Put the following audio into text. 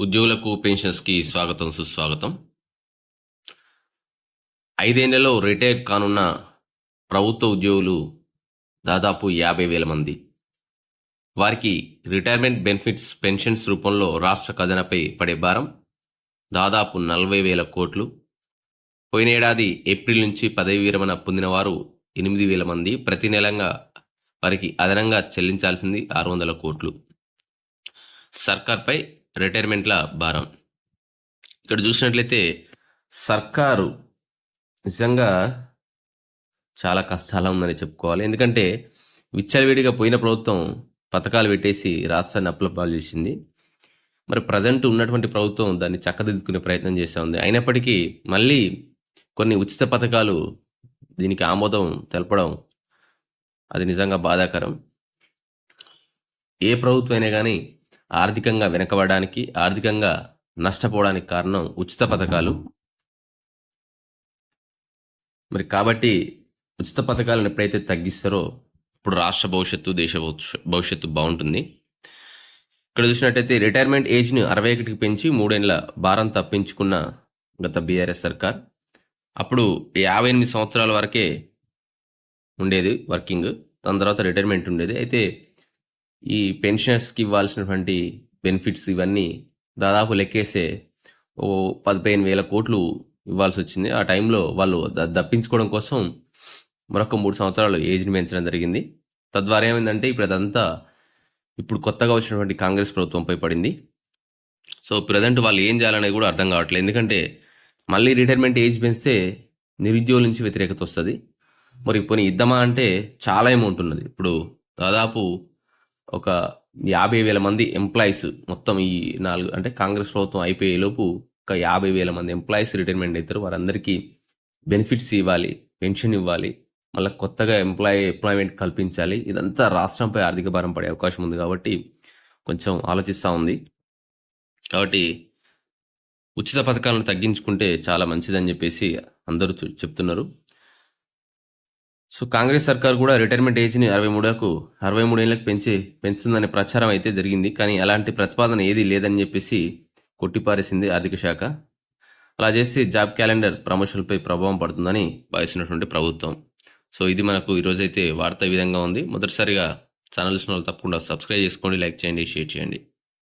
ఉద్యోగులకు పెన్షన్స్కి స్వాగతం సుస్వాగతం. ఐదేళ్ళలో రిటైర్ కానున్న ప్రభుత్వ ఉద్యోగులు దాదాపు యాభై వేల మంది. వారికి రిటైర్మెంట్ బెనిఫిట్స్ పెన్షన్స్ రూపంలో రాష్ట్ర ఖజానాపై పడే భారం దాదాపు నలభై వేల కోట్లు. పోయిన ఏడాది ఏప్రిల్ నుంచి పదవి విరమణ పొందిన వారు ఎనిమిది వేల మంది. ప్రతి నెలంగా వారికి అదనంగా చెల్లించాల్సింది ఆరు వందల కోట్లు. సర్కార్పై రిటైర్మెంట్ల భారం. ఇక్కడ చూసినట్లయితే సర్కారు నిజంగా చాలా కష్టాలు ఉందని చెప్పుకోవాలి. ఎందుకంటే విచ్చలవిడిగా పోయిన ప్రభుత్వం పథకాలు పెట్టేసి రాష్ట్రాన్ని అప్లపాలు చేసింది. మరి ప్రజెంట్ ఉన్నటువంటి ప్రభుత్వం దాన్ని చక్కదిద్దుకునే ప్రయత్నం చేస్తూ ఉంది. అయినప్పటికీ మళ్ళీ కొన్ని ఉచిత పథకాలు దీనికి ఆమోదం తెలపడం అది నిజంగా బాధాకరం. ఏ ప్రభుత్వం అయినా కానీ ఆర్థికంగా వెనకబడడానికి ఆర్థికంగా నష్టపోవడానికి కారణం ఉచిత పథకాలు. మరి కాబట్టి ఉచిత పథకాలను ఎప్పుడైతే తగ్గిస్తారో ఇప్పుడు రాష్ట్ర భవిష్యత్తు దేశ భవిష్యత్తు బాగుంటుంది. ఇక్కడ చూసినట్టయితే రిటైర్మెంట్ ఏజ్ని అరవై ఒకటికి పెంచి మూడేళ్ళ భారం తప్పించుకున్న గత బీఆర్ఎస్ సర్కార్. అప్పుడు యాభై ఎనిమిది సంవత్సరాల వరకే ఉండేది వర్కింగ్. దాని తర్వాత రిటైర్మెంట్ ఉండేది. అయితే ఈ పెన్షనర్స్కి ఇవ్వాల్సినటువంటి బెనిఫిట్స్ ఇవన్నీ దాదాపు లెక్కేసే ఓ పదిహేను వేల కోట్లు ఇవ్వాల్సి వచ్చింది ఆ టైంలో వాళ్ళు దప్పించుకోవడం కోసం మరొక మూడు సంవత్సరాలు ఏజ్ని పెంచడం జరిగింది. తద్వారా ఏమైందంటే ఇప్పుడు అదంతా ఇప్పుడు కొత్తగా వచ్చినటువంటి కాంగ్రెస్ ప్రభుత్వంపై పడింది. సో ప్రజెంట్ వాళ్ళు ఏం చేయాలనేది కూడా అర్థం కావట్లేదు. ఎందుకంటే మళ్ళీ రిటైర్మెంట్ ఏజ్ పెంచితే నిరుద్యోగుల నుంచి వ్యతిరేకత వస్తుంది. మరి పోనీ ఇద్దామా అంటే చాలా అమౌంట్ ఉన్నది. ఇప్పుడు దాదాపు ఒక యాభై వేల మంది ఎంప్లాయీస్ మొత్తం ఈ నాలుగు అంటే కాంగ్రెస్ ప్రభుత్వం అయిపోయే లోపు ఒక యాభై వేల మంది ఎంప్లాయీస్ రిటైర్మెంట్ అవుతారు వారందరికీ బెనిఫిట్స్ ఇవ్వాలి పెన్షన్ ఇవ్వాలి మళ్ళీ కొత్తగా ఎంప్లాయీ ఎంప్లాయ్మెంట్ కల్పించాలి. ఇదంతా రాష్ట్రంపై ఆర్థిక భారం పడే అవకాశం ఉంది కాబట్టి కొంచెం ఆలోచిస్తూ ఉంది. కాబట్టి ఉచిత పథకాలను తగ్గించుకుంటే చాలా మంచిదని చెప్పేసి అందరూ చెప్తున్నారు. సో కాంగ్రెస్ సర్కార్ కూడా రిటైర్మెంట్ ఏజ్ని అరవై మూడుకు అరవై మూడేళ్ళకి పెంచి పెంచుతుందనే ప్రచారం అయితే జరిగింది. కానీ అలాంటి ప్రతిపాదన ఏది లేదని చెప్పేసి కొట్టిపారేసింది ఆర్థిక శాఖ. అలా చేస్తే జాబ్ క్యాలెండర్ ప్రమోషన్లపై ప్రభావం పడుతుందని భావిస్తున్నటువంటి ప్రభుత్వం. సో ఇది మనకు ఈరోజైతే వార్త ఈ విధంగా ఉంది. మొదటిసారిగా ఛానల్స్ వాళ్ళు తప్పకుండా సబ్స్క్రైబ్ చేసుకోండి లైక్ చేయండి షేర్ చేయండి.